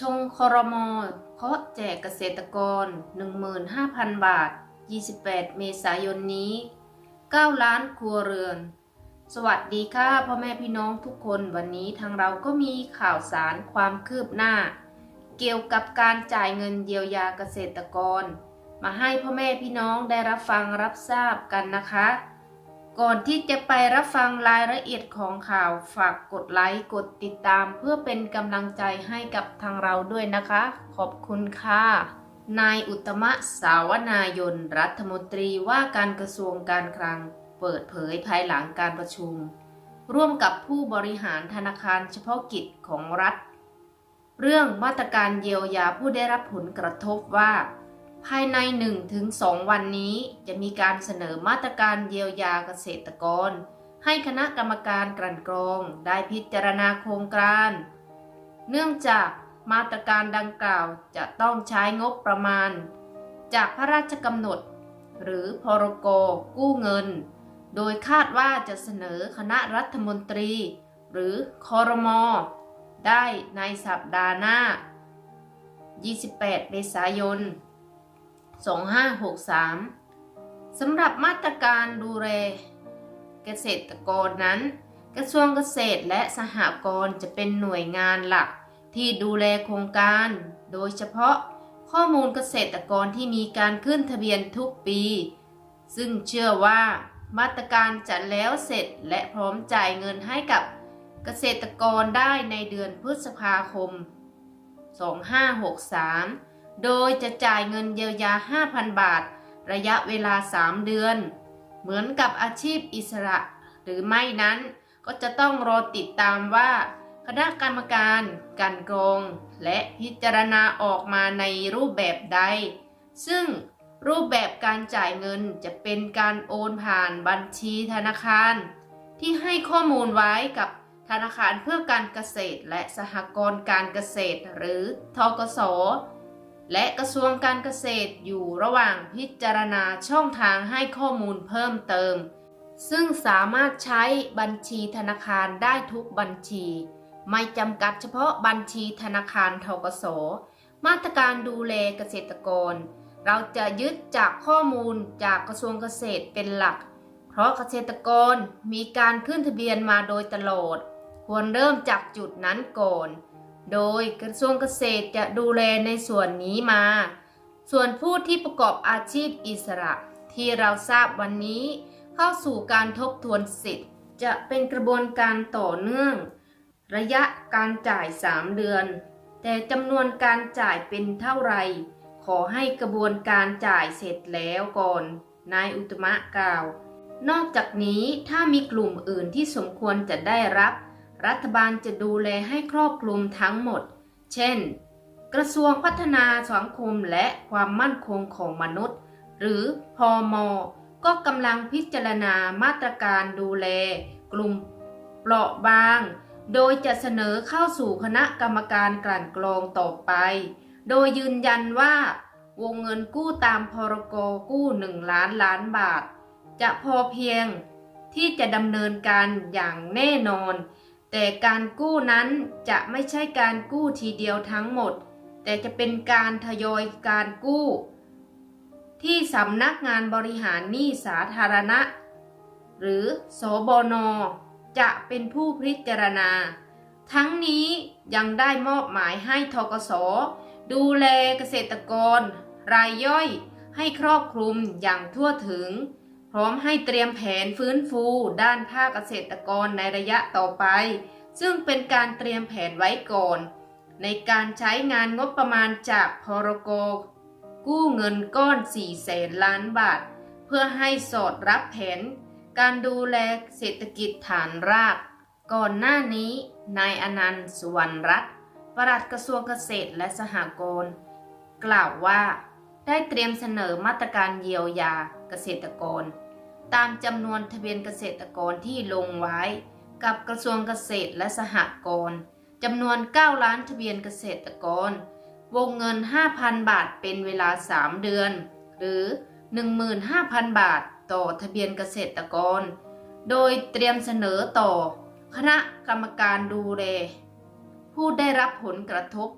ชงคอรมอเคาะแจกเกษตรกร 15,000 บาท 28 เมษายนนี้ 9 ล้านครัวเรือน สวัสดีค่ะพ่อแม่พี่น้องทุกคนวันนี้ทางเราก็มีข่าวสารความคืบหน้า เกี่ยวกับการจ่ายเงินเยียวยาเกษตรกร มาให้พ่อแม่พี่น้องได้รับฟังรับทราบกันนะคะ ก่อนที่จะไปรับฟังรายละเอียดของข่าวฝากกดไลค์กดติดตามเพื่อเป็นกำลังใจให้กับทางเราด้วยนะคะ ขอบคุณค่ะ นายอุตมะสาวนายน รัฐมนตรีว่าการกระทรวงการคลัง เปิดเผยภายหลังการประชุม ร่วมกับผู้บริหารธนาคารเฉพาะกิจของรัฐ เรื่องมาตรการเยียวยาผู้ได้รับผลกระทบว่า ภายใน 1-2 วันนี้จะมีการเสนอมาตรการเยียวยาเกษตรกร ให้คณะกรรมการกลั่นกรองได้พิจารณาโครงการ เนื่องจากมาตรการดังกล่าวจะต้องใช้งบประมาณ จากพระราชกำหนด หรือพรกกู้เงิน โดยคาดว่าจะเสนอคณะรัฐมนตรี หรือคอรมอได้ในสัปดาห์หน้า 28 เมษายน 2563 สำหรับมาตรการดูแลเกษตรกรนั้น กระทรวงเกษตรและสหกรณ์จะเป็นหน่วยงานหลักที่ดูแลโครงการ โดยเฉพาะข้อมูลเกษตรกรที่มีการขึ้นทะเบียนทุกปี ซึ่งเชื่อว่ามาตรการจะแล้วเสร็จและพร้อมจ่ายเงินให้กับเกษตรกรได้ในเดือนพฤษภาคม 2563 โดยจะจ่ายเงินเยียวยา 5,000 บาท ระยะเวลา 3 เดือน เหมือนกับอาชีพอิสระ หรือไม่นั้น ก็จะต้องรอติดตามว่า คณะกรรมการกันกรอง และพิจารณาออกมาในรูปแบบใด ซึ่งรูปแบบการจ่ายเงินจะเป็นการโอนผ่านบัญชีธนาคาร ที่ให้ข้อมูลไว้กับธนาคารเพื่อการเกษตรและสหกรณ์การเกษตรหรือทกส และกระทรวงการเกษตรอยู่ระหว่างพิจารณาช่องทางให้ข้อมูลเพิ่มเติม ซึ่งสามารถใช้บัญชีธนาคารได้ทุกบัญชี ไม่จำกัดเฉพาะบัญชีธนาคารทกส มาตรการดูแลเกษตรกร เราจะยึดจากข้อมูลจากกระทรวงเกษตรเป็นหลัก เพราะเกษตรกรมีการขึ้นทะเบียนมาโดยตลอด ควรเริ่มจากจุดนั้นก่อน โดยกระทรวงเกษตรจะดูแลในส่วนนี้มา ส่วนผู้ที่ประกอบอาชีพอิสระ ที่เราทราบวันนี้ เข้าสู่การทบทวนสิทธิ์ จะเป็นกระบวนการต่อเนื่อง ระยะการจ่าย 3 เดือน แต่จำนวนการจ่ายเป็นเท่าไหร่ขอให้กระบวนการจ่ายเสร็จแล้วก่อน นายอุตมะกล่าว นอกจากนี้ถ้ามีกลุ่มอื่นที่สมควรจะได้รับ รัฐบาลจะดูแลให้ครอบคลุมทั้งหมด เช่น กระทรวงพัฒนาสังคมและความมั่นคงของมนุษย์ หรือพอมก็กำลังพิจารณามาตรการดูแล กลุ่มเปราะบาง โดยจะเสนอเข้าสู่คณะกรรมการกลั่นกรองต่อไป โดยยืนยันว่าวงเงินกู้ตามพรกกู้1ล้านล้านบาท จะพอเพียงที่จะดำเนินการอย่างแน่นอน แต่การกู้นั้นจะไม่ใช่การกู้ทีเดียวทั้งหมด แต่จะเป็นการทยอยการกู้ ที่สำนักงานบริหารหนี้สาธารณะ หรือสบน จะเป็นผู้พิจารณา ทั้งนี้ยังได้มอบหมายให้ทกส ดูแลเกษตรกร รายย่อยให้ครอบคลุมอย่างทั่วถึง พร้อมให้เตรียมแผนฟื้นฟูด้านภาคเกษตรกรในระยะต่อไป ซึ่งเป็นการเตรียมแผนไว้ก่อน ในการใช้งานงบประมาณจากพรกกู้เงินก้อน4แสนล้านบาท เพื่อให้สอดรับแผน การดูแลเศรษฐกิจฐานราก ก่อนหน้านี้ นายอนันต์สุวรรณรัตน์ปลัดกระทรวงเกษตรและสหกรณ์กล่าวว่า ได้เตรียมเสนอมาตรการเยียวยาเกษตรกร ตามจำนวนทะเบียนเกษตรกรที่ลงไว้ กับกระทรวงเกษตรและสหกรณ์จำนวน 9 ล้านทะเบียนเกษตรกร วงเงิน 5,000 บาทเป็นเวลา 3 เดือน หรือ 15,000 บาทต่อทะเบียนเกษตรกร โดยเตรียมเสนอต่อ คณะกรรมการดูแลผู้ได้รับผลกระทบ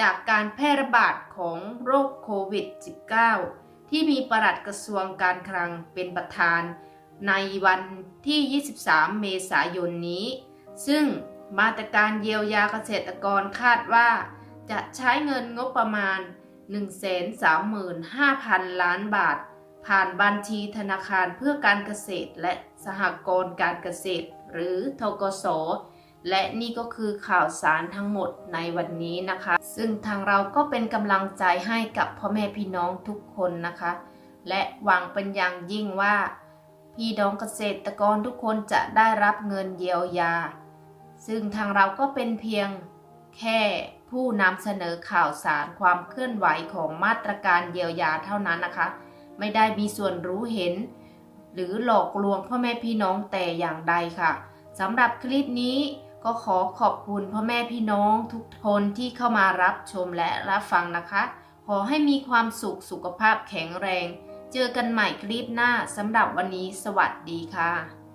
จากการแพร่ระบาดของโรคโควิด -19 ที่มีปลัดกระทรวงการคลังเป็นประธาน ในวันที่ 23 เมษายนนี้ ซึ่งมาตรการเยียวยาเกษตรกรคาดว่า จะใช้เงินงบประมาณ 135,000 ล้านบาท ผ่านบัญชีธนาคารเพื่อการเกษตรและสหกรณ์การเกษตร หรือทกส และนี่ก็คือข่าวสารทั้งหมดในวันนี้นะคะ ซึ่งทางเราก็เป็นกำลังใจให้กับพ่อแม่พี่น้องทุกคนนะคะ และหวังเป็นอย่างยิ่งว่า พี่น้องเกษตรกรทุกคนจะได้รับเงินเยียวยา ซึ่งทางเราก็เป็นเพียงแค่ผู้นำเสนอข่าวสารความเคลื่อนไหวของมาตรการเยียวยาเท่านั้นนะคะ ไม่ได้มีส่วนรู้เห็น หรือหลอกลวงพ่อแม่พี่น้องแต่อย่างใดค่ะสำหรับคลิปนี้ ก็ขอขอบคุณพ่อแม่พี่น้องทุกคนที่เข้ามารับชมและรับฟังนะคะ ขอให้มีความสุขสุขภาพแข็งแรง เจอกันใหม่คลิปหน้าสำหรับวันนี้สวัสดีค่ะ